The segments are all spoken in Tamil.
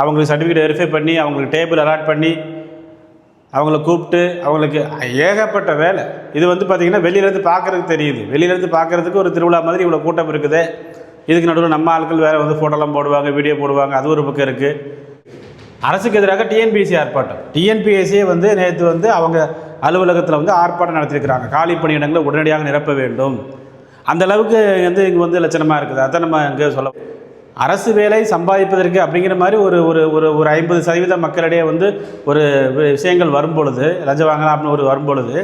அவங்களுக்கு சர்டிஃபிகேட் வெரிஃபை பண்ணி அவங்களுக்கு டேபிள் அலாட் பண்ணி அவங்கள கூப்பிட்டு அவங்களுக்கு ஏகப்பட்ட வேலை. இது வந்து பார்த்திங்கன்னா வெளியிலேருந்து பார்க்குறதுக்கு தெரியுது. வெளியிலேருந்து பார்க்குறதுக்கு ஒரு திருவிழா மாதிரி இவ்வளோ கூட்டம் இருக்குது. இதுக்கு நடுவில் நம்ம ஆட்கள் வேறு வந்து ஃபோட்டோலாம் போடுவாங்க வீடியோ போடுவாங்க. அது ஒரு பக்கம் இருக்குது அரசுக்கு எதிராக டிஎன்பிஎஸ்சி ஆர்ப்பாட்டம். டிஎன்பிஎஸ்சியே வந்து நேற்று வந்து அவங்க அலுவலகத்தில் வந்து ஆர்ப்பாட்டம் நடத்தியிருக்கிறாங்க. காலி பணியிடங்களை உடனடியாக நிரப்ப வேண்டும். அந்த அளவுக்கு வந்து இங்கே வந்து லட்சணமாக இருக்குது. அதை நம்ம இங்கே சொல்ல அரசு வேலை சம்பாதிப்பதற்கு அப்படிங்கிற மாதிரி ஒரு ஒரு ஒரு ஒரு ஐம்பது சதவீத மக்களிடையே வந்து ஒரு விஷயங்கள் வரும் பொழுது லஞ்சம் வாங்கலாம் அப்படின்னு ஒரு வரும் பொழுது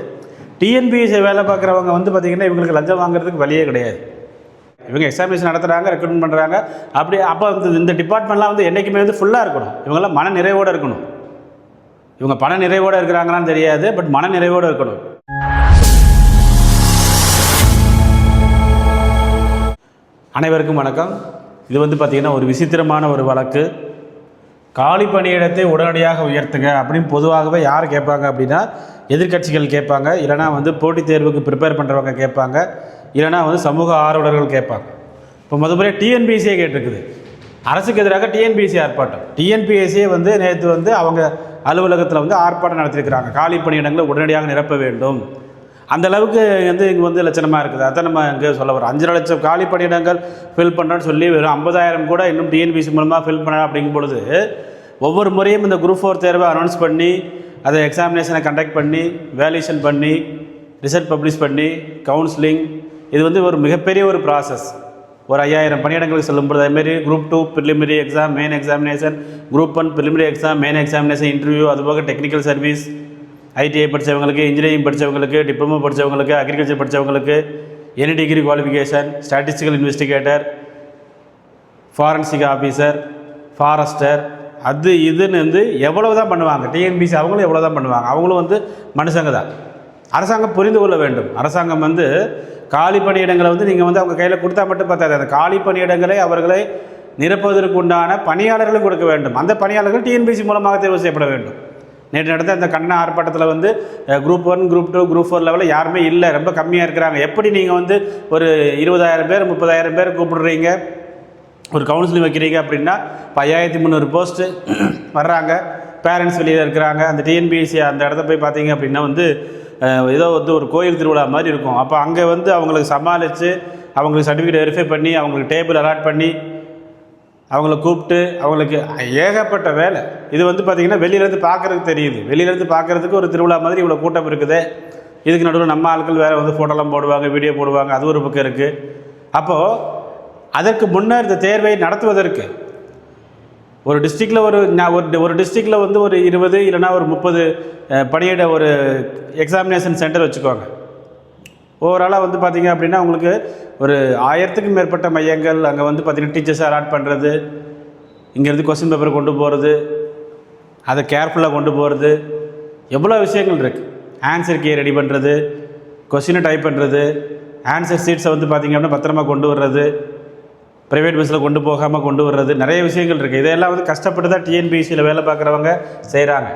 டிஎன்பிஎஸ்சி வேலை பார்க்குறவங்க வந்து பார்த்திங்கன்னா இவங்களுக்கு லஞ்சம் வாங்குறதுக்கு வழியே கிடையாது. இவங்க எக்ஸாமினேஷன் நடத்துகிறாங்க ரெக்ரூட்மெண்ட் பண்ணுறாங்க அப்படி அப்போ வந்து இந்த டிபார்ட்மெண்ட்லாம் வந்து என்றைக்குமே வந்து ஃபுல்லாக இருக்கணும். இவங்கெல்லாம் மன நிறைவோடு இருக்கணும். இவங்க பண நிறைவோடு இருக்கிறாங்களான்னு தெரியாது பட் மன நிறைவோடு இருக்கணும். அனைவருக்கும் வணக்கம். இது வந்து பார்த்திங்கன்னா ஒரு விசித்திரமான ஒரு வழக்கு. காலி பணியிடத்தை உடனடியாக உயர்த்துங்க அப்படின்னு பொதுவாகவே யார் கேட்பாங்க அப்படின்னா எதிர்க்கட்சிகள் கேட்பாங்க. இல்லைனா வந்து போட்டித் தேர்வுக்கு ப்ரிப்பேர் பண்ணுறவங்க கேட்பாங்க. இல்லைனா வந்து சமூக ஆர்வலர்கள் கேட்பாங்க. இப்போ முத முறை டிஎன்பிஎஸ்சியே கேட்டிருக்குது. அரசுக்கு எதிராக டிஎன்பிஎஸ்சி ஆர்ப்பாட்டம். டிஎன்பிஎஸ்சியே வந்து நேற்று வந்து அவங்க அலுவலகத்தில் வந்து ஆர்ப்பாட்டம் நடத்தியிருக்கிறாங்க. காலி பணியிடங்களை உடனடியாக நிரப்ப வேண்டும். அந்த அளவுக்கு வந்து இங்கே வந்து லட்சணமாக இருக்குது. அதான் நம்ம இங்கே சொல்ல வரோம் அஞ்சரை லட்சம் காலி பணியிடங்கள் ஃபில் பண்ணுறோன்னு சொல்லி வெறும் ஐம்பதாயிரம் கூட இன்னும் டிஎன்பிசி மூலமாக ஃபில் பண்ண அப்படிங்கும் பொழுது ஒவ்வொரு முறையும் இந்த குரூப் ஃபோர் தேர்வை அனௌன்ஸ் பண்ணி அதை எக்ஸாமினேஷனை கண்டக்ட் பண்ணி வேல்யூஷன் பண்ணி ரிசல்ட் பப்ளிஷ் பண்ணி கவுன்சிலிங் இது வந்து ஒரு மிகப்பெரிய ஒரு ப்ராசஸ் ஒரு ஐயாயிரம் பணியிடங்களுக்கு சொல்லும்போது அதேமாரி group two preliminary exam main examination group one preliminary exam main examination interview அதுபோக டெக்னிக்கல் சர்வீஸ் ஐடிஐ படித்தவங்களுக்கு இன்ஜினியரிங் படித்தவங்களுக்கு டிப்ளமோ படித்தவங்களுக்கு agriculture படித்தவங்களுக்கு any degree qualification statistical investigator forensic officer forester அது இதுன்னு வந்து எவ்வளவு தான் பண்ணுவாங்க டிஎன்பிசி அவங்களும் எவ்வளோ தான் பண்ணுவாங்க. அவங்களும் வந்து மனுஷங்க தான். அரசாங்கம் புரிந்து கொள்ள வேண்டும். அரசாங்கம் வந்து காலி பணியிடங்களை வந்து நீங்கள் வந்து அவங்க கையில் கொடுத்தா மட்டும் பார்த்தாது. அந்த காலி பணியிடங்களை அவர்களை நிரப்புவதற்கு உண்டான பணியாளர்களும் கொடுக்க வேண்டும். அந்த பணியாளர்கள் டிஎன்பிசி மூலமாக தேர்வு செய்யப்பட வேண்டும். நேற்று நடந்த இந்த கண்ணா ஆர்ப்பாட்டத்தில் வந்து group one group two group four லெவலில் யாருமே இல்லை. ரொம்ப கம்மியாக இருக்கிறாங்க. எப்படி நீங்கள் வந்து ஒரு இருபதாயிரம் பேர் முப்பதாயிரம் பேர் கூப்பிடுறீங்க? ஒரு கவுன்சிலிங் வைக்கிறீங்க அப்படின்னா இப்போ ஐயாயிரத்தி முந்நூறு போஸ்ட்டு வர்றாங்க. பேரண்ட்ஸ் வெளியில் இருக்கிறாங்க. அந்த டிஎன்பிஎஸ்சி அந்த இடத்த போய் பார்த்தீங்க அப்படின்னா வந்து ஏதோ வந்து ஒரு கோயில் திருவிழா மாதிரி இருக்கும். அப்போ அங்கே வந்து அவங்களுக்கு சமாளித்து அவங்களுக்கு சர்டிஃபிகேட் வெரிஃபை பண்ணி அவங்களுக்கு டேபிள் அலாட் பண்ணி அவங்கள கூப்பிட்டு அவங்களுக்கு ஏகப்பட்ட வேலை. இது வந்து பார்த்திங்கன்னா வெளியிலேருந்து பார்க்குறதுக்கு தெரியுது. வெளியிலேருந்து பார்க்குறதுக்கு ஒரு திருவிழா மாதிரி இவ்வளோ கூட்டம் இருக்குது. இதுக்கு நடுவில் நம்ம ஆட்கள் வேறு வந்து ஃபோட்டோலாம் போடுவாங்க வீடியோ போடுவாங்க. அது ஒரு பக்கம் இருக்குது அப்போது அதற்கு முன்னர் இந்த தேர்வை நடத்துவதற்கு ஒரு டிஸ்ட்ரிக்டில் ஒரு நான் ஒரு ஒரு டிஸ்ட்ரிக்டில் வந்து ஒரு இருபது இல்லைனா ஒரு முப்பது படியிட பணியிட ஒரு எக்ஸாமினேஷன் சென்டர் வச்சுக்கோங்க. ஓவராலாக வந்து பார்த்தீங்க அப்படின்னா உங்களுக்கு ஒரு ஆயிரத்துக்கும் மேற்பட்ட மையங்கள் அங்கே வந்து பார்த்திங்கன்னா டீச்சர்ஸ் அலாட் பண்ணுறது இங்கேருந்து கொஸ்டின் பேப்பர் கொண்டு போகிறது அதை கேர்ஃபுல்லாக கொண்டு போகிறது எவ்வளோ விஷயங்கள் இருக்குது ஆன்சர் கீ ரெடி பண்ணுறது கொஸ்டினை டைப் பண்ணுறது ஆன்சர் சீட்ஸை வந்து பார்த்திங்க அப்படின்னா பத்திரமா கொண்டு வர்றது ப்ரைவேட் பஸ்ஸில் கொண்டு போகாமல் கொண்டு வர்றது நிறைய விஷயங்கள் இருக்குது இதெல்லாம் வந்து கஷ்டப்பட்டு தான் டிஎன்பிஎஸ்சியில் வேலை பார்க்குறவங்க செய்கிறாங்க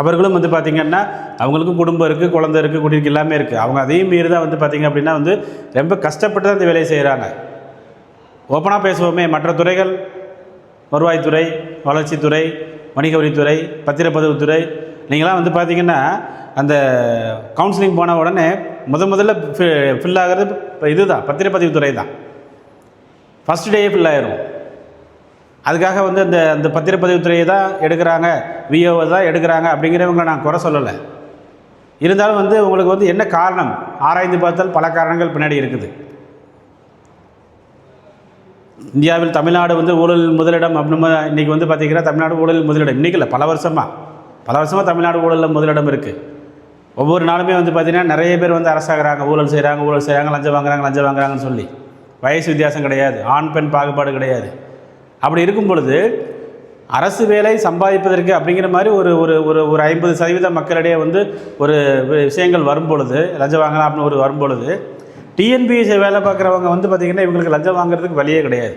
அவர்களும் வந்து பார்த்திங்கன்னா அவங்களுக்கும் குடும்பம் இருக்குது குழந்தை இருக்குது குடியிருக்கு எல்லாமே இருக்குது அவங்க அதையும் மீறி தான் வந்து பார்த்திங்க அப்படின்னா வந்து ரொம்ப கஷ்டப்பட்டு தான் இந்த வேலையை செய்கிறாங்க ஓப்பனாக பேசுவோமே மற்ற துறைகள் வருவாய்த்துறை வளர்ச்சித்துறை வணிக வரித்துறை பத்திரப்பதிவுத்துறை நீங்களாம் வந்து பார்த்திங்கன்னா அந்த கவுன்சிலிங் போன உடனே முத முதல்ல ஃபில் ஆகிறது இப்போ இதுதான் பத்திரப்பதிவுத்துறை தான். ஃபஸ்ட் டேயே ஃபில் ஆயிரும். அதுக்காக வந்து அந்த அந்த பத்திரப்பதிவுத்துறையை தான் எடுக்கிறாங்க. விஓவை தான் எடுக்கிறாங்க அப்படிங்கிறவங்களை நான் குறை சொல்லலை. இருந்தாலும் வந்து உங்களுக்கு வந்து என்ன காரணம்? ஆராய்ந்து பார்த்தால் பல காரணங்கள் பின்னாடி இருக்குது. இந்தியாவில் தமிழ்நாடு வந்து ஊழல் முதலிடம் அப்படின்னு இன்றைக்கி வந்து பார்த்திங்கன்னா தமிழ்நாடு ஊழல் முதலிடம். இன்றைக்கி இல்லை பல வருஷமாக பல வருஷமாக தமிழ்நாடு ஊழலில் முதலிடம் இருக்குது ஒவ்வொரு நாளுமே வந்து பார்த்திங்கன்னா நிறைய பேர் வந்து அரசாகிறாங்க. ஊழல் செய்கிறாங்க ஊழல் செய்கிறாங்க லஞ்சம் வாங்குறாங்க லஞ்சம் வாங்குறாங்கன்னு சொல்லி. வயசு வித்தியாசம் கிடையாது. ஆண் பெண் பாகுபாடு கிடையாது. அப்படி இருக்கும் பொழுது அரசு வேலை சம்பாதிப்பதற்கு அப்படிங்கிற மாதிரி ஒரு ஒரு ஒரு ஒரு ஐம்பது சதவீத மக்களிடையே வந்து ஒரு விஷயங்கள் வரும் பொழுது லஞ்சம் வாங்கலாம் அப்படின்னு ஒரு வரும் பொழுது டிஎன்பிஎஸ்சி வேலை பார்க்குறவங்க வந்து பார்த்திங்கன்னா இவங்களுக்கு லஞ்சம் வாங்குறதுக்கு வழியே கிடையாது.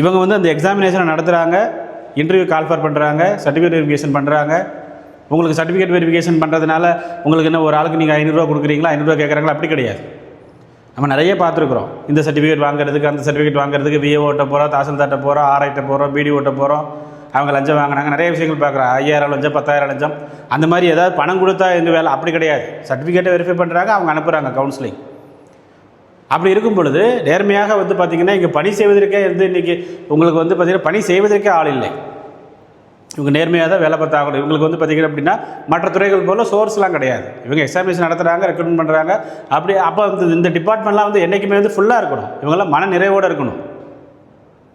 இவங்க வந்து அந்த எக்ஸாமினேஷனை நடத்துகிறாங்க இன்டர்வியூ கால்ஃபர் பண்ணுறாங்க சர்டிஃபிகேட் வெரிஃபிகேஷன் பண்ணுறாங்க உங்களுக்கு சர்டிஃபிகேட் வெரிஃபிகேஷன் பண்ணுறதுனால உங்களுக்கு என்ன ஒரு ஆளுக்கு நீங்கள் ஐநூறுரூவா கொடுக்குறீங்களா ஐநூறுரூவா கேட்குறாங்களா அப்படி கிடையாது. நம்ம நிறைய பார்த்துருக்குறோம். இந்த சர்டிஃபிகேட் வாங்குறதுக்கு அந்த சர்டிஃபிகேட் வாங்குறதுக்கு விஏ ஓட்ட போகிறோம் தாசில்தார்ட்ட போகிறோம் ஆர்ஐட்ட போகிறோம் பிடி ஓட்ட போகிறோம் அவங்க லஞ்சம் வாங்கினாங்க நிறைய விஷயங்கள் பார்க்குறோம். ஐயாயிரம் லஞ்சம் பத்தாயிரம் லஞ்சம். அந்த மாதிரி ஏதாவது பணம் கொடுத்தா எங்கள் வேலை? அப்படி கிடையாது. சர்டிஃபிகேட்டை வெரிஃபை பண்ணுறாங்க அவங்க அனுப்புகிறாங்க கவுன்சிலிங் அப்படி இருக்கும் பொழுது நேர்மையாக வந்து பார்த்திங்கன்னா இங்கே பணி செய்வதற்கே வந்து இன்றைக்கி உங்களுக்கு வந்து பார்த்திங்கன்னா பணி செய்வதற்கே ஆள் இல்லை. இவங்க நேர்மையாக தான் வேலை பார்த்தாகணும் இவங்களுக்கு வந்து பார்த்திங்க அப்படின்னா மற்ற துறைகள் போல் சோர்ஸ்லாம் கிடையாது. இவங்க எக்ஸாமினேஷன் நடத்துகிறாங்க ரெக்ரூட்மெண்ட் பண்ணுறாங்க அப்படி அப்போ வந்து இந்த டிபார்ட்மெண்ட்லாம் வந்து என்றைக்குமே வந்து ஃபுல்லாக இருக்கணும். இவங்கெல்லாம் மன நிறைவோடு இருக்கணும்.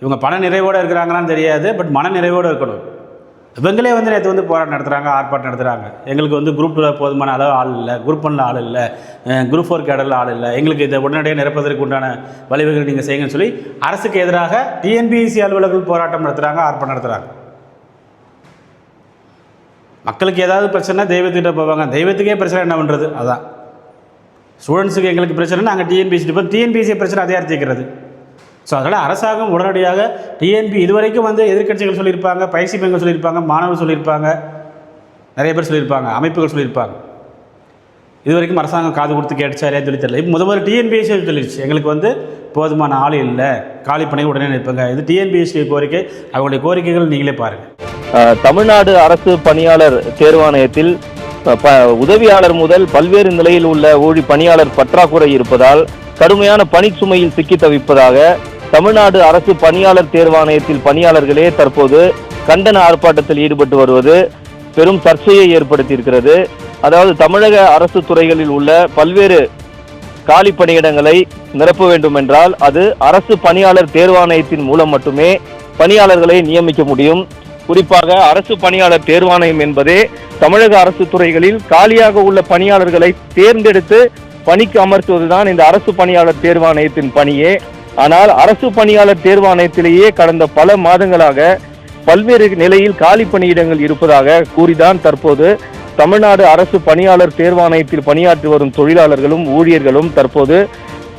இவங்க பண நிறைவோடு இருக்கிறாங்களான்னு தெரியாது பட் மன நிறைவோடு இருக்கணும். இவங்களே வந்து நேற்று வந்து போராட்டம் நடத்துகிறாங்க ஆர்ப்பாட்டம் நடத்துகிறாங்க எங்களுக்கு வந்து குரூப் போதுமான அளவு ஆள் இல்லை குரூப் ஒன்றில் ஆள் இல்லை குரூப் ஃபோர் கேடரில் ஆள் இல்லை. எங்களுக்கு இதை உடனடியாக நிரப்பதற்கு உண்டான வழிவகைகள் நீங்கள் செய்யுங்கன்னு சொல்லி அரசுக்கு எதிராக டிஎன்பிஎஸ்சி அலுவலர்கள் போராட்டம் நடத்துகிறாங்க ஆர்ப்பாட்டம் நடத்துகிறாங்க மக்களுக்கு ஏதாவது பிரச்சனை தெய்வத்துக்கிட்ட போவாங்க. தெய்வத்துக்கே பிரச்சனை என்ன பண்ணுறது அதான். ஸ்டூடெண்ட்ஸுக்கு எங்களுக்கு பிரச்சனை நாங்கள் டிஎன்பிஎஸ்சி இப்போ டிஎன்பிசி பிரச்சனை அதே தீர்க்கிறது ஸோ அதனால் அரசாங்கம் உடனடியாக டிஎன்பி இதுவரைக்கும் வந்து எதிர்க்கட்சிகள் சொல்லியிருப்பாங்க பயிற்சி பெண்கள் சொல்லியிருப்பாங்க மாணவர்கள் சொல்லியிருப்பாங்க நிறைய பேர் சொல்லியிருப்பாங்க அமைப்புகள் சொல்லியிருப்பாங்க. இது வரைக்கும் அரசாங்கம் காது கொடுத்து கேட்டுச்சா இல்லையா சொல்லி தெரியல. இப்போ முதல்ல டிஎன்பிஎஸ்சி சொல்லிடுச்சு. எங்களுக்கு வந்து போதுமான ஆள் இல்லை. காலி உடனே நிற்பங்க இது டிஎன்பிஎஸ்சி கோரிக்கை. அவங்களுடைய கோரிக்கைகள் நீங்களே பாருங்கள் தமிழ்நாடு அரசு பணியாளர் தேர்வாணையத்தில் ப- உதவியாளர் முதல் பல்வேறு நிலையில் உள்ள ஊழி பணியாளர் பற்றாக்குறை இருப்பதால் கடுமையான பணிச்சுமையில் சிக்கி தவிப்பதாக தமிழ்நாடு அரசு பணியாளர் தேர்வாணையத்தில் பணியாளர்களே தற்போது கண்டன ஆர்ப்பாட்டத்தில் ஈடுபட்டு வருவது பெரும் சர்ச்சையை ஏற்படுத்தியிருக்கிறது. அதாவது தமிழக அரசு துறைகளில் உள்ள பல்வேறு காலி பணியிடங்களை நிரப்ப வேண்டும் என்றால் அது அரசு பணியாளர் தேர்வாணையத்தின் மூலம் மட்டுமே பணியாளர்களை நியமிக்க முடியும். குறிப்பாக அரசு பணியாளர் தேர்வாணையம் என்பதே தமிழக அரசு துறைகளில் காலியாக உள்ள பணியாளர்களை தேர்ந்தெடுத்து பணிக்கு அமர்த்துவதுதான் இந்த அரசு பணியாளர் தேர்வாணையத்தின் பணியே. ஆனால் அரசு பணியாளர் தேர்வாணையத்திலேயே கடந்த பல மாதங்களாக பல்வேறு நிலையில் காலி பணியிடங்கள் இருப்பதாக கூறிதான் தற்போது தமிழ்நாடு அரசு பணியாளர் தேர்வாணையத்தில் பணியாற்றி வரும் தொழிலாளர்களும் ஊழியர்களும் தற்போது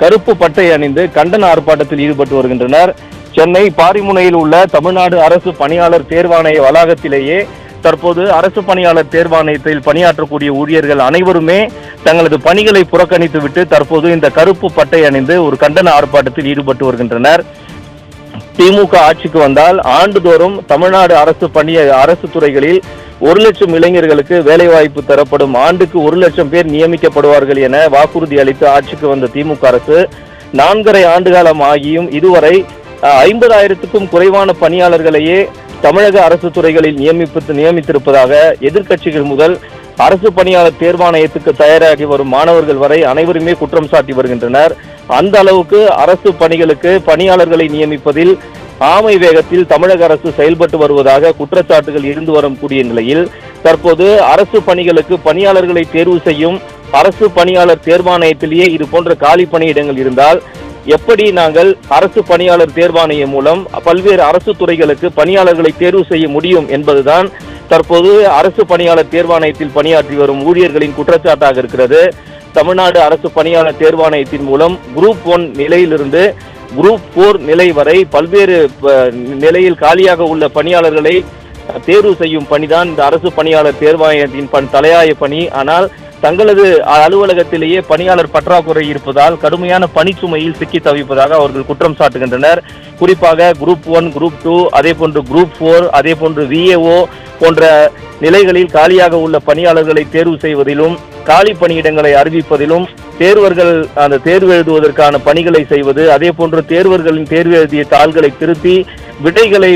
கருப்பு பட்டை அணிந்து கண்டன ஆர்ப்பாட்டத்தில் ஈடுபட்டு வருகின்றனர். சென்னை பாரிமுனையில் உள்ள தமிழ்நாடு அரசு பணியாளர் தேர்வாணைய வளாகத்திலேயே தற்போது அரசு பணியாளர் தேர்வாணையத்தில் பணியாற்றக்கூடிய ஊழியர்கள் அனைவருமே தங்களது பணிகளை புறக்கணித்துவிட்டு தற்போது இந்த கருப்பு பட்டை அணிந்து ஒரு கண்டன ஆர்ப்பாட்டத்தில் ஈடுபட்டு வருகின்றனர். திமுக ஆட்சிக்கு வந்தால் ஆண்டுதோறும் தமிழ்நாடு அரசு பணி அரசு துறைகளில் ஒரு லட்சம் இளைஞர்களுக்கு வேலைவாய்ப்பு தரப்படும் ஆண்டுக்கு ஒரு லட்சம் பேர் நியமிக்கப்படுவார்கள் என வாக்குறுதி அளித்து ஆட்சிக்கு வந்த திமுக அரசு நான்கரை ஆண்டுகாலம் ஆகியும் இதுவரை ஐம்பதாயிரத்துக்கும் குறைவான பணியாளர்களையே தமிழக அரசு துறைகளில் நியமிப்பு நியமித்திருப்பதாக எதிர்க்கட்சிகள் முதல் அரசு பணியாளர் தேர்வாணையத்துக்கு தயாராகி வரும் மாணவர்கள் வரை அனைவருமே குற்றம் சாட்டி வருகின்றனர். அந்த அளவுக்கு அரசு பணிகளுக்கு பணியாளர்களை நியமிப்பதில் ஆமை வேகத்தில் தமிழக அரசு செயல்பட்டு வருவதாக குற்றச்சாட்டுகள் இருந்து வரக்கூடிய நிலையில் தற்போது அரசு பணிகளுக்கு பணியாளர்களை தேர்வு செய்யும் அரசு பணியாளர் தேர்வாணையத்திலேயே இது போன்ற காலி பணியிடங்கள் இருந்தால் எப்படி நாங்கள் அரசு பணியாளர் தேர்வாணையம் மூலம் பல்வேறு அரசு துறைகளுக்கு பணியாளர்களை தேர்வு செய்ய முடியும் என்பதுதான் தற்போது அரசு பணியாளர் தேர்வாணையத்தில் பணியாற்றி வரும் ஊழியர்களின் குற்றச்சாட்டாக இருக்கிறது. தமிழ்நாடு அரசு பணியாளர் தேர்வாணையத்தின் மூலம் குரூப் ஒன் நிலையிலிருந்து குரூப் போர் நிலை வரை பல்வேறு நிலையில் காலியாக உள்ள பணியாளர்களை தேர்வு செய்யும் பணிதான் இந்த அரசு பணியாளர் தேர்வாணையத்தின் பண் தலையாய பணி. ஆனால் தங்களது அலுவலகத்திலேயே பணியாளர் பற்றாக்குறை இருப்பதால் கடுமையான பணிச்சுமையில் சிக்கி தவிப்பதாக அவர்கள் குற்றம் சாட்டுகின்றனர். குறிப்பாக குரூப் ஒன் குரூப் டூ அதே போன்று குரூப் ஃபோர் அதே போன்று விஏஓ போன்ற நிலைகளில் காலியாக உள்ள பணியாளர்களை தேர்வு செய்வதிலும் காலி பணியிடங்களை அறிவிப்பதிலும் தேர்வர்கள் அந்த தேர்வு எழுதுவதற்கான பணிகளை செய்வது அதே போன்று தேர்வர்களின் தேர்வு எழுதிய தாள்களை திருத்தி விடைகளை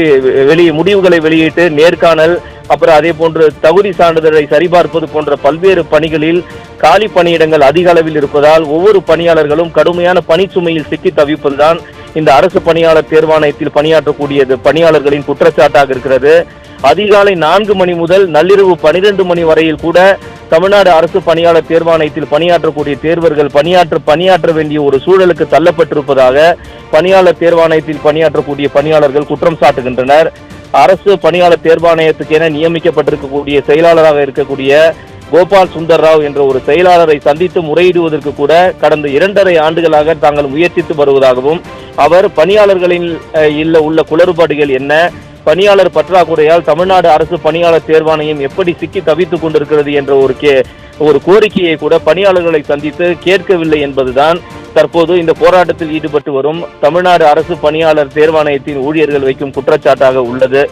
வெளியே முடிவுகளை வெளியிட்டு நேர்காணல் அப்புறம் அதே போன்று தகுதி சான்றிதழை சரிபார்ப்பது போன்ற பல்வேறு பணிகளில் காலி பணியிடங்கள் அதிக அளவில் இருப்பதால் ஒவ்வொரு பணியாளர்களும் கடுமையான பணிச்சுமையில் சிக்கி தவிப்பதுதான் இந்த அரசு பணியாளர் தேர்வாணையத்தில் பணியாற்றக்கூடிய பணியாளர்களின் குற்றச்சாட்டாக இருக்கிறது. அதிகாலை நான்கு மணி முதல் நள்ளிரவு பனிரெண்டு மணி வரையில் கூட தமிழ்நாடு அரசு பணியாளர் தேர்வாணையத்தில் பணியாற்றக்கூடிய தேர்வர்கள் பணியாற்ற பணியாற்ற வேண்டிய ஒரு சூழலுக்கு தள்ளப்பட்டிருப்பதாக பணியாளர் தேர்வாணையத்தில் பணியாற்றக்கூடிய பணியாளர்கள் குற்றம் சாட்டுகின்றனர். அரசு பணியாளர் தேர்வாணையத்துக்கு என நியமிக்கப்பட்டிருக்கக்கூடிய செயலாளராக இருக்கக்கூடிய கோபால் சுந்தர் ராவ் என்ற ஒரு செயலாளரை சந்தித்து முறையிடுவதற்கு கூட கடந்த இரண்டரை ஆண்டுகளாக தாங்கள் முயற்சித்து வருவதாகவும் அவர் பணியாளர்களின் இல்ல உள்ள குளறுபாடுகள் என்ன பணியாளர் பற்றாக்குறையால் தமிழ்நாடு அரசு பணியாளர் தேர்வாணையம் எப்படி சிக்கி தவித்துக் கொண்டிருக்கிறது என்ற ஒரு கே ஒரு கோரிக்கையை கூட பணியாளர்களை சந்தித்து கேட்கவில்லை என்பதுதான் தற்போது இந்த போராட்டத்தில் ஈடுபட்டு வரும் தமிழ்நாடு அரசு பணியாளர் தேர்வாணையத்தின் ஊழியர்கள் வைக்கும் குற்றச்சாட்டாக உள்ளது.